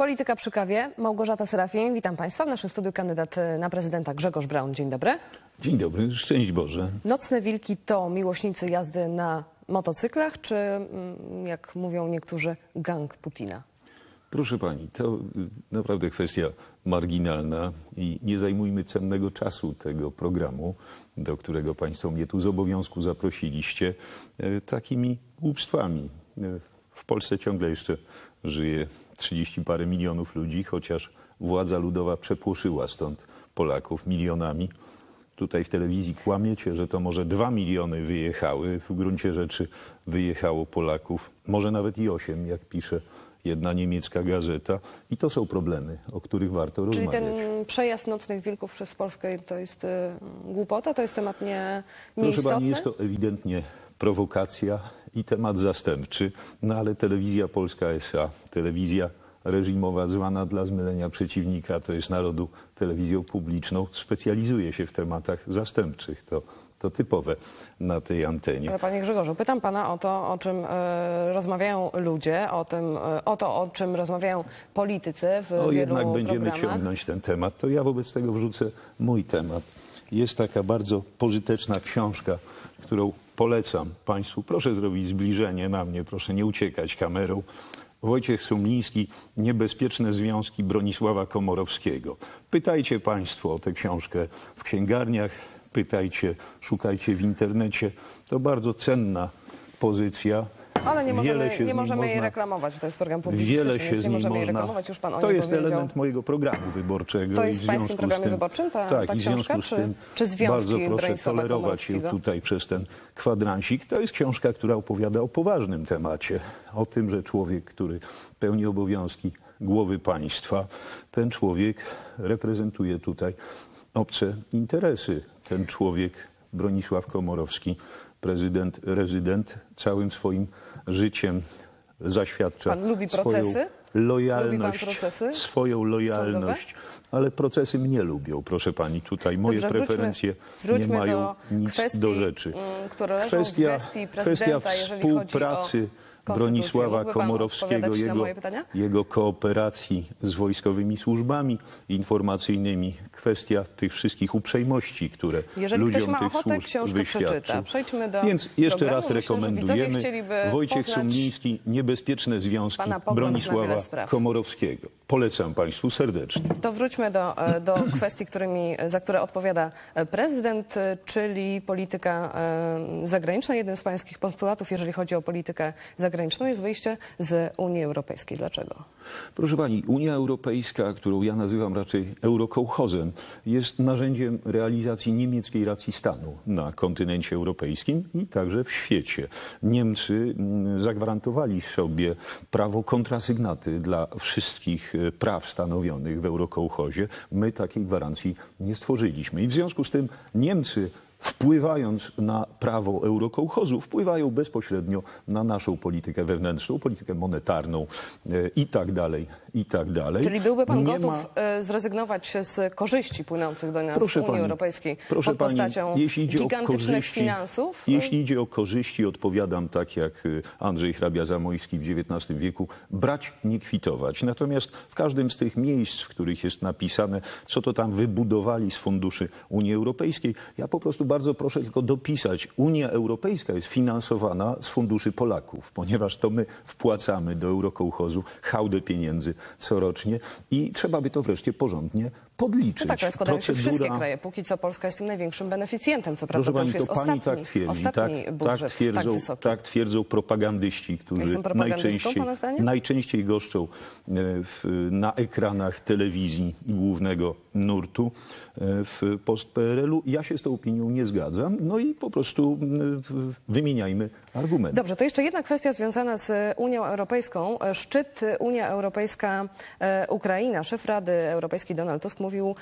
Polityka przy kawie. Małgorzata Serafin, witam Państwa. W naszym studiu kandydat e, na prezydenta Grzegorz Braun. Dzień dobry. Dzień dobry, szczęść Boże. Nocne wilki to miłośnicy jazdy na motocyklach, czy mm, jak mówią niektórzy, gang Putina? Proszę pani, to y, naprawdę kwestia marginalna i nie zajmujmy cennego czasu tego programu, do którego państwo mnie tu z obowiązku zaprosiliście, e, takimi głupstwami. W Polsce ciągle jeszcze żyje 30 parę milionów ludzi, chociaż władza ludowa przepłoszyła stąd Polaków milionami. Tutaj w telewizji kłamiecie, że to może dwa miliony wyjechały. W gruncie rzeczy wyjechało Polaków, może nawet i osiem, jak pisze jedna niemiecka gazeta. I to są problemy, o których warto Czyli rozmawiać. ten przejazd nocnych wilków przez Polskę to jest e, głupota, to jest temat nie, Proszę nieistotny? pani, jest to ewidentnie prowokacja i temat zastępczy, no ale telewizja polska SA, telewizja reżimowa zwana dla zmylenia przeciwnika, to jest narodu telewizją publiczną, specjalizuje się w tematach zastępczych. To, to typowe na tej antenie. Ale panie Grzegorzu, pytam pana o to, o czym e, rozmawiają ludzie, o, tym, e, o to, o czym rozmawiają politycy w No wielu jednak będziemy programach. ciągnąć ten temat, to ja wobec tego wrzucę mój temat. Jest taka bardzo pożyteczna książka, którą polecam Państwu. Proszę zrobić zbliżenie na mnie, proszę nie uciekać kamerą. Wojciech Sumliński, Niebezpieczne związki Bronisława Komorowskiego. Pytajcie Państwo o tę książkę w księgarniach, pytajcie, szukajcie w internecie. To bardzo cenna pozycja. Ale nie możemy, się nie możemy jej można- reklamować, to jest program publicystyczny, Wiele się nie z możemy jej można... reklamować, już pan o to jest powiedział. element mojego programu wyborczego. To jest w pańskim programie tym- wyborczym ta- tak, ta i w związku książka, z czy- tym czy związki bardzo proszę tolerować Komorowskiego? tutaj przez ten kwadransik. To jest książka, która opowiada o poważnym temacie. O tym, że człowiek, który pełni obowiązki głowy państwa, ten człowiek reprezentuje tutaj obce interesy. Ten człowiek, Bronisław Komorowski, prezydent, rezydent, całym swoim życiem zaświadcza Pan lubi swoją procesy? lojalność, Lubi pan procesy swoją lojalność, ale procesy mnie lubią, proszę pani. Tutaj moje Dobrze, wróćmy- preferencje wróćmy nie mają do nic kwestii, do rzeczy. mm, które leżą w Kwestia, gestii kwestia prezydenta, jeżeli chodzi o Bronisława Mógłby Komorowskiego, jego, jego kooperacji z wojskowymi służbami informacyjnymi, kwestia tych wszystkich uprzejmości, które Jeżeli ludziom ktoś ma tych ochotę, służb książkę wyświadczył. przeczyta. Przejdźmy do Więc jeszcze programu. raz rekomendujemy Wojciech Sumliński, Niebezpieczne związki Bronisława. Komorowskiego. Polecam Państwu serdecznie. To wróćmy do, e, do kwestii, którymi, za które odpowiada e, prezydent, e, czyli polityka e, zagraniczna. Jednym z pańskich postulatów, jeżeli chodzi o politykę zagraniczną, jest wyjście z Unii Europejskiej. Dlaczego? Proszę Pani, Unia Europejska, którą ja nazywam raczej eurokołchozem, jest narzędziem realizacji niemieckiej racji stanu na kontynencie europejskim i także w świecie. Niemcy mm, zagwarantowali sobie prawo kontrasygnaty dla wszystkich e, praw stanowionych w eurokołchozie. My takiej gwarancji nie stworzyliśmy. I w związku z tym Niemcy wpływając na prawo eurokołchozu, wpływają bezpośrednio na naszą politykę wewnętrzną, politykę monetarną e, i tak dalej, i tak dalej. Czyli byłby pan Nie gotów ma- e, zrezygnować z korzyści płynących do nas Proszę z Unii pani, Europejskiej proszę pod postacią pani, jeśli idzie gigantycznych o korzyści, finansów? Jeśli idzie o korzyści, odpowiadam tak jak y, Andrzej Hrabia-Zamojski w XIX wieku, brać, nie kwitować. Natomiast w każdym z tych miejsc, w których jest napisane, co to tam wybudowali z funduszy Unii Europejskiej, ja po prostu bardzo proszę tylko dopisać, Unia Europejska jest finansowana z funduszy Polaków, ponieważ to my wpłacamy do Eurokołchozu hałdę pieniędzy corocznie i trzeba by to wreszcie porządnie podliczyć. No tak, ale składają się wszystkie Procedura- kraje. Póki co Polska jest tym największym beneficjentem. Co prawda Proszę to pani, już jest to pani ostatni, tak twierdzi, tak, ostatni budżet tak, twierdzą, tak tak twierdzą propagandyści, którzy najczęściej, najczęściej goszczą e, w, na ekranach telewizji głównego nurtu e, w post-PRL-u. Ja się z tą opinią nie zgadzam, no i po prostu wymieniajmy argumenty. Dobrze, to jeszcze jedna kwestia związana z Unią Europejską. Szczyt Unia Europejska-Ukraina. Szef Rady Europejskiej Donald Tusk mówił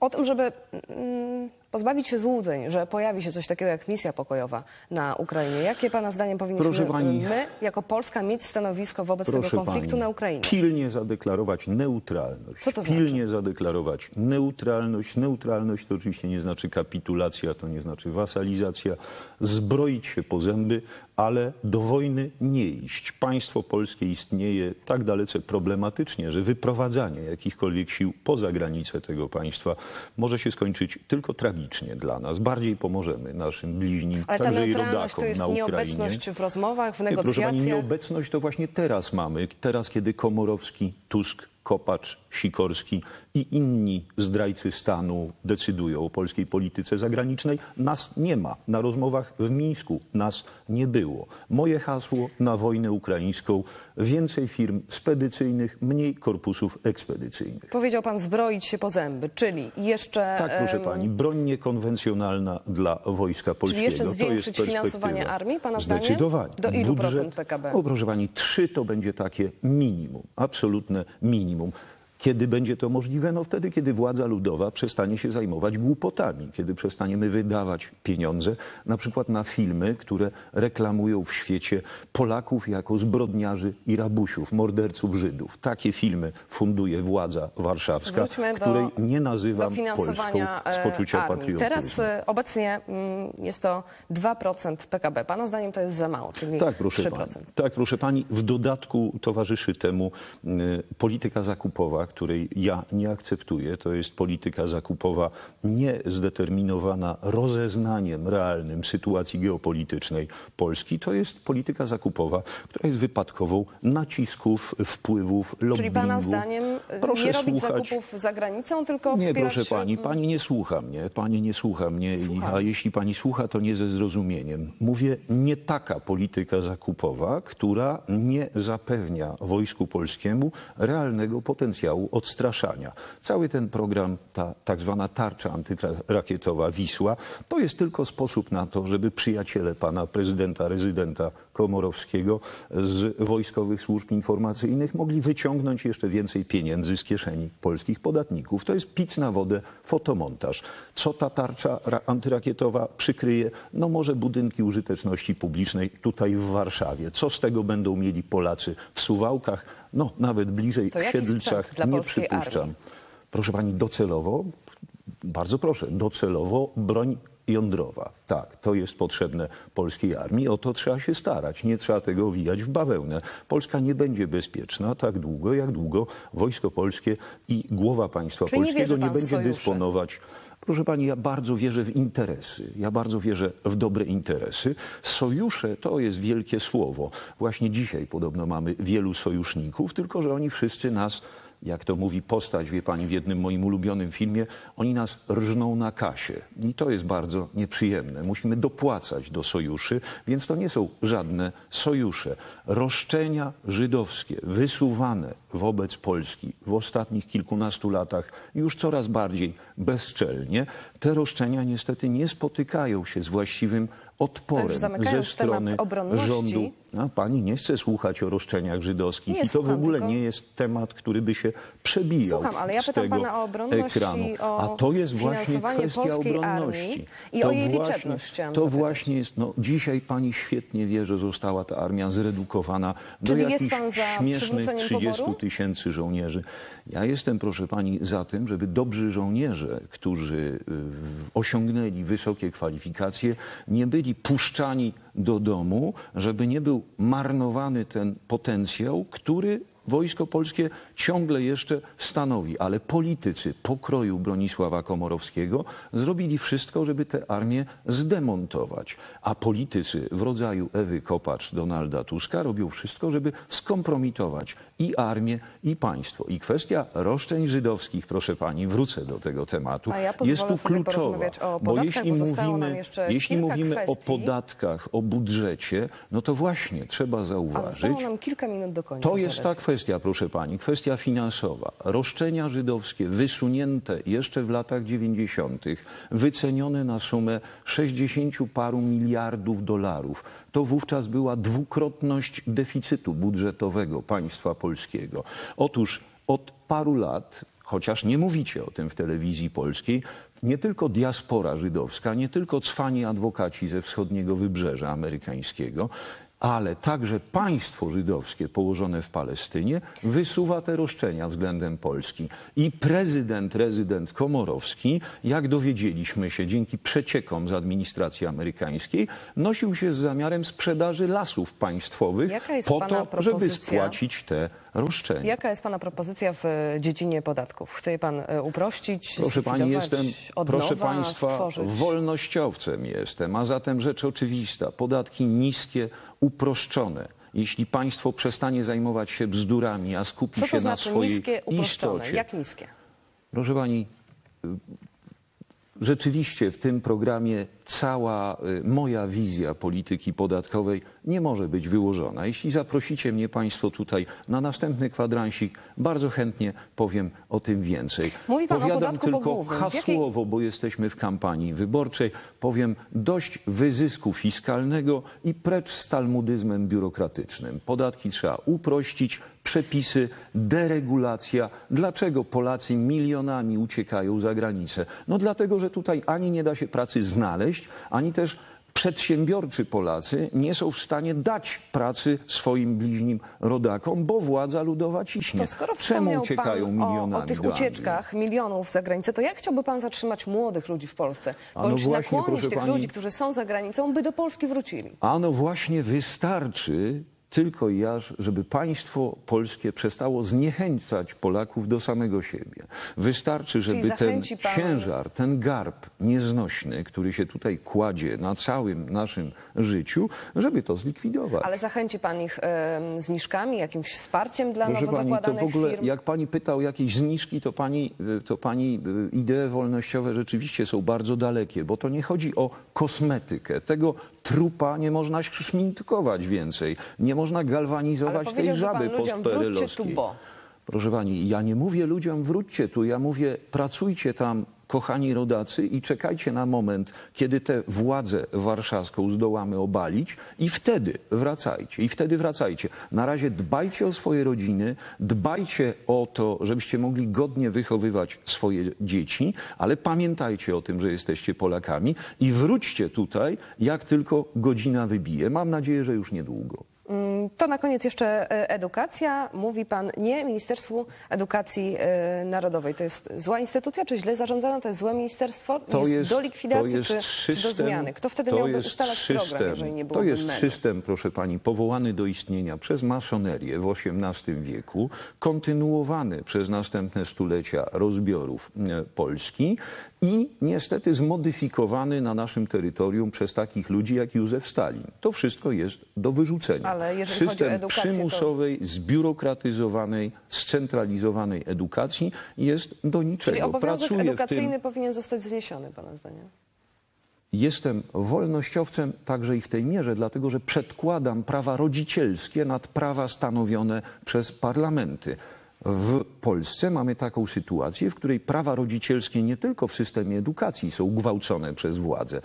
o tym, żeby mm, pozbawić się złudzeń, że pojawi się coś takiego jak misja pokojowa na Ukrainie. Jakie Pana zdaniem powinniśmy pani- my, jako Polska, mieć stanowisko wobec tego konfliktu pani, na Ukrainie? Pilnie zadeklarować neutralność. Co to pilnie znaczy? zadeklarować neutralność. Neutralność to oczywiście nie znaczy kapitulacja, to nie znaczy wasalizacja. Zbroić się po zęby, ale do wojny nie iść. Państwo polskie istnieje tak dalece problematycznie, że wyprowadzanie jakichkolwiek sił poza granice tego państwa może się skończyć tylko tragicznie dla nas. Bardziej pomożemy naszym bliźnim, Ale ta także i neutralność rodakom to jest na Ukrainie. nieobecność w rozmowach, w Nie, Proszę pani, negocjacjach. nieobecność to właśnie teraz mamy. Teraz, kiedy Komorowski, Tusk, Kopacz, Sikorski i inni zdrajcy stanu decydują o polskiej polityce zagranicznej, nas nie ma. Na rozmowach w Mińsku nas nie było. Moje hasło na wojnę ukraińską więcej firm spedycyjnych, mniej korpusów ekspedycyjnych. Powiedział pan zbroić się po zęby, czyli jeszcze... Tak, proszę pani, broń niekonwencjonalna dla Wojska Polskiego. jeszcze To jest zwiększyć finansowanie armii, pana zdaniem? Zdecydowanie. Do ilu procent PKB? O, proszę pani, trzy to będzie takie minimum, absolutne minimum. Kiedy będzie to możliwe? No wtedy, kiedy władza ludowa przestanie się zajmować głupotami, kiedy przestaniemy wydawać pieniądze na przykład na filmy, które reklamują w świecie Polaków jako zbrodniarzy i rabusiów, morderców Żydów. Takie filmy funduje władza warszawska, Wróćmy do- której nie nazywam Polską z poczucia e, armii. patriotyzmu. Teraz e, obecnie mm, jest to 2% PKB. Pana zdaniem to jest za mało, czyli Tak, proszę 3%. pani. Tak, proszę pani. W dodatku towarzyszy temu y, polityka zakupowa, której ja nie akceptuję. To jest polityka zakupowa nie zdeterminowana rozeznaniem realnym sytuacji geopolitycznej Polski. To jest polityka zakupowa, która jest wypadkową nacisków, wpływów, lobbingu. Czyli pana zdaniem e, Proszę nie robić słuchać. zakupów za granicą, tylko Nie, wspierać... proszę pani, pani nie słucha mnie, pani nie słucha mnie, Słucham. a jeśli pani słucha, to nie ze zrozumieniem. Mówię, nie taka polityka zakupowa, która nie zapewnia Wojsku Polskiemu realnego potencjału odstraszania. Cały ten program, ta tak zwana tarcza antyrakietowa Wisła, to jest tylko sposób na to, żeby przyjaciele pana prezydenta, rezydenta Komorowskiego z wojskowych służb informacyjnych mogli wyciągnąć jeszcze więcej pieniędzy z kieszeni polskich podatników. To jest pic na wodę, fotomontaż. Co ta tarcza ra- antyrakietowa przykryje? No może budynki użyteczności publicznej tutaj w Warszawie. Co z tego będą mieli Polacy w Suwałkach? No nawet bliżej To w Siedlcach nie przypuszczam. armii? Proszę pani, docelowo, bardzo proszę, docelowo broń jądrowa. Tak, to jest potrzebne polskiej armii. O to trzeba się starać. Nie trzeba tego owijać w bawełnę. Polska nie będzie bezpieczna tak długo, jak długo Wojsko Polskie i głowa państwa Czyli nie polskiego nie, w będzie dysponować. Proszę pani, ja bardzo wierzę w interesy. Ja bardzo wierzę w dobre interesy. Sojusze to jest wielkie słowo. Właśnie dzisiaj podobno mamy wielu sojuszników, tylko że oni wszyscy nas jak to mówi postać, wie pani, w jednym moim ulubionym filmie, oni nas rżną na kasie. I to jest bardzo nieprzyjemne. Musimy dopłacać do sojuszy, więc to nie są żadne sojusze. Roszczenia żydowskie wysuwane wobec Polski w ostatnich kilkunastu latach już coraz bardziej bezczelnie, te roszczenia niestety nie spotykają się z właściwym odporem ze strony rządu. A pani nie chce słuchać o roszczeniach żydowskich Nie, i to w słucham, ogóle tylko- nie jest temat, który by się przebijał Słucham, ale ja z pytam tego pana o obronność ekranu. A to jest właśnie kwestia obronności. i to o jej właśnie, liczebność To zapytać. właśnie jest, no dzisiaj pani świetnie wie, że została ta armia zredukowana do Czyli jest jakichś śmiesznych przywróceniem 30 poboru? tysięcy żołnierzy. Ja jestem, proszę pani, za tym, żeby dobrzy żołnierze, którzy y, osiągnęli wysokie kwalifikacje, nie byli puszczani do domu, żeby nie był marnowany ten potencjał, który Wojsko Polskie ciągle jeszcze stanowi, ale politycy pokroju Bronisława Komorowskiego zrobili wszystko, żeby tę armię zdemontować. A politycy w rodzaju Ewy Kopacz, Donalda Tuska robią wszystko, żeby skompromitować i armię, i państwo. I kwestia roszczeń żydowskich, proszę pani, wrócę do tego tematu, A ja jest tu kluczowa. o bo podatkach, jeśli bo mówimy, jeśli mówimy o kwestii. podatkach, o budżecie, no to właśnie trzeba A zauważyć, zostało nam kilka minut do końca. to jest ta kwestia, proszę pani, kwestia finansowa. Roszczenia żydowskie wysunięte jeszcze w latach 90., wycenione na sumę 60 paru miliardów dolarów. To wówczas była dwukrotność deficytu budżetowego państwa polskiego. Otóż od paru lat, chociaż nie mówicie o tym w telewizji polskiej, nie tylko diaspora żydowska, nie tylko cwani adwokaci ze wschodniego wybrzeża amerykańskiego, ale także państwo żydowskie położone w Palestynie wysuwa te roszczenia względem Polski. I prezydent, rezydent Komorowski, jak dowiedzieliśmy się dzięki przeciekom z administracji amerykańskiej, nosił się z zamiarem sprzedaży lasów państwowych po to, żeby spłacić te roszczenia. Jaka jest Pana propozycja w e, dziedzinie podatków? Chce je Pan e, uprościć, Proszę pani, jestem, od proszę nowa państwa, stworzyć? wolnościowcem jestem, a zatem rzecz oczywista, podatki niskie, uproszczone. Jeśli państwo przestanie zajmować się bzdurami, a skupi Co się to na znaczy swojej niskie, uproszczone? istocie. Jak niskie? Proszę pani, y, rzeczywiście w tym programie cała y, moja wizja polityki podatkowej nie może być wyłożona. Jeśli zaprosicie mnie Państwo tutaj na następny kwadransik, bardzo chętnie powiem o tym więcej. Mówi pan o Powiadam podatku tylko pogłównym. Jakiej- hasłowo, bo jesteśmy w kampanii wyborczej, powiem dość wyzysku fiskalnego i precz z talmudyzmem biurokratycznym. Podatki trzeba uprościć, przepisy, deregulacja. Dlaczego Polacy milionami uciekają za granicę? No dlatego, że tutaj ani nie da się pracy znaleźć, ani też przedsiębiorczy Polacy nie są w stanie dać pracy swoim bliźnim rodakom, bo władza ludowa ciśnie. To skoro Czemu uciekają Pan milionami o, o tych ucieczkach milionów za granicę, to jak chciałby Pan zatrzymać młodych ludzi w Polsce? No Bądź właśnie, nakłonić tych pani- ludzi, którzy są za granicą, by do Polski wrócili? Ano właśnie wystarczy tylko i aż, żeby państwo polskie przestało zniechęcać Polaków do samego siebie. Wystarczy, żeby ten pan- ciężar, ten garb nieznośny, który się tutaj kładzie na całym naszym życiu, żeby to zlikwidować. Ale zachęci Pan ich em, zniżkami, jakimś wsparciem dla Proszę nowo pani, to zakładanych w ogóle, firm? jak pani pyta o jakieś zniżki, to pani, to pani y, idee wolnościowe rzeczywiście są bardzo dalekie, bo to nie chodzi o kosmetykę. Tego trupa nie można szminkować więcej. Nie można galwanizować tej żaby bo. Proszę pani, ja nie mówię ludziom wróćcie tu, ja mówię pracujcie tam, kochani rodacy i czekajcie na moment, kiedy tę władzę warszawską zdołamy obalić i wtedy wracajcie, i wtedy wracajcie. Na razie dbajcie o swoje rodziny, dbajcie o to, żebyście mogli godnie wychowywać swoje dzieci, ale pamiętajcie o tym, że jesteście Polakami i wróćcie tutaj, jak tylko godzina wybije. Mam nadzieję, że już niedługo. To na koniec jeszcze e, edukacja. Mówi Pan nie Ministerstwu Edukacji e, Narodowej. To jest zła instytucja, czy źle zarządzana? To jest złe ministerstwo? To jest, do likwidacji, to jest czy, system, czy do zmiany? Kto wtedy to miałby jest ustalać system, program, jeżeli nie To byłoby jest system, proszę pani, powołany do istnienia przez masonerię w XVIII wieku, kontynuowany przez następne stulecia rozbiorów e, Polski i niestety zmodyfikowany na naszym terytorium przez takich ludzi jak Józef Stalin. To wszystko jest do wyrzucenia. Ale jeżeli system edukację, to- przymusowej, zbiurokratyzowanej, scentralizowanej edukacji jest do niczego. Czyli obowiązek Pracuje w tym edukacyjny powinien zostać zniesiony, Pana zdaniem? Jestem wolnościowcem także i w tej mierze, dlatego że przedkładam prawa rodzicielskie nad prawa stanowione przez parlamenty. W Polsce mamy taką sytuację, w której prawa rodzicielskie nie tylko w systemie edukacji są gwałcone przez władzę.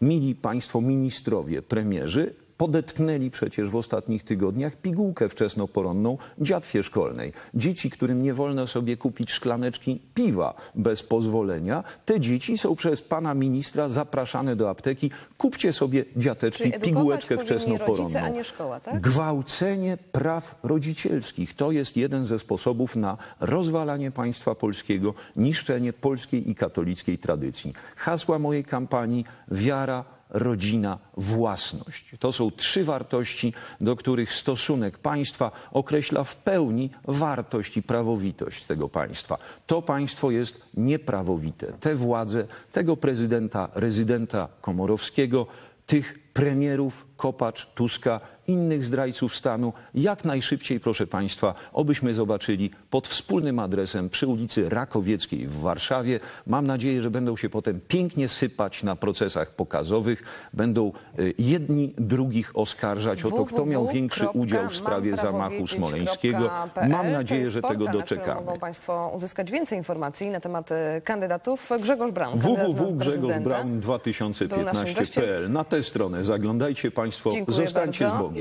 Mili Państwo ministrowie, premierzy, podetknęli przecież w ostatnich tygodniach pigułkę wczesnoporonną dziatwie szkolnej. Dzieci, którym nie wolno sobie kupić szklaneczki piwa bez pozwolenia, te dzieci są przez pana ministra zapraszane do apteki. Kupcie sobie dziateczki, Czyli pigułeczkę wczesnoporonną. rodzice, a nie szkoła, tak? Gwałcenie praw rodzicielskich to jest jeden ze sposobów na rozwalanie państwa polskiego, niszczenie polskiej i katolickiej tradycji. Hasła mojej kampanii wiara, rodzina, własność. To są trzy wartości, do których stosunek państwa określa w pełni wartość i prawowitość tego państwa. To państwo jest nieprawowite. Te władze, tego prezydenta, rezydenta Komorowskiego, tych premierów Kopacz, Tuska, innych zdrajców stanu, jak najszybciej, proszę Państwa, obyśmy zobaczyli pod wspólnym adresem przy ulicy Rakowieckiej w Warszawie. Mam nadzieję, że będą się potem pięknie sypać na procesach pokazowych, będą y, jedni drugich oskarżać o to, kto miał większy udział w sprawie zamachu smoleńskiego. Mam nadzieję, że tego Mogą doczekamy. Państwo uzyskać więcej informacji na temat e, kandydatów. Grzegorz Braun, kandydat na prezydenta. Był naszym gościem. www.grzegorzobraun2015.pl. Na tę stronę zaglądajcie Państwo, Dziękuję zostańcie bardzo. z Bogiem.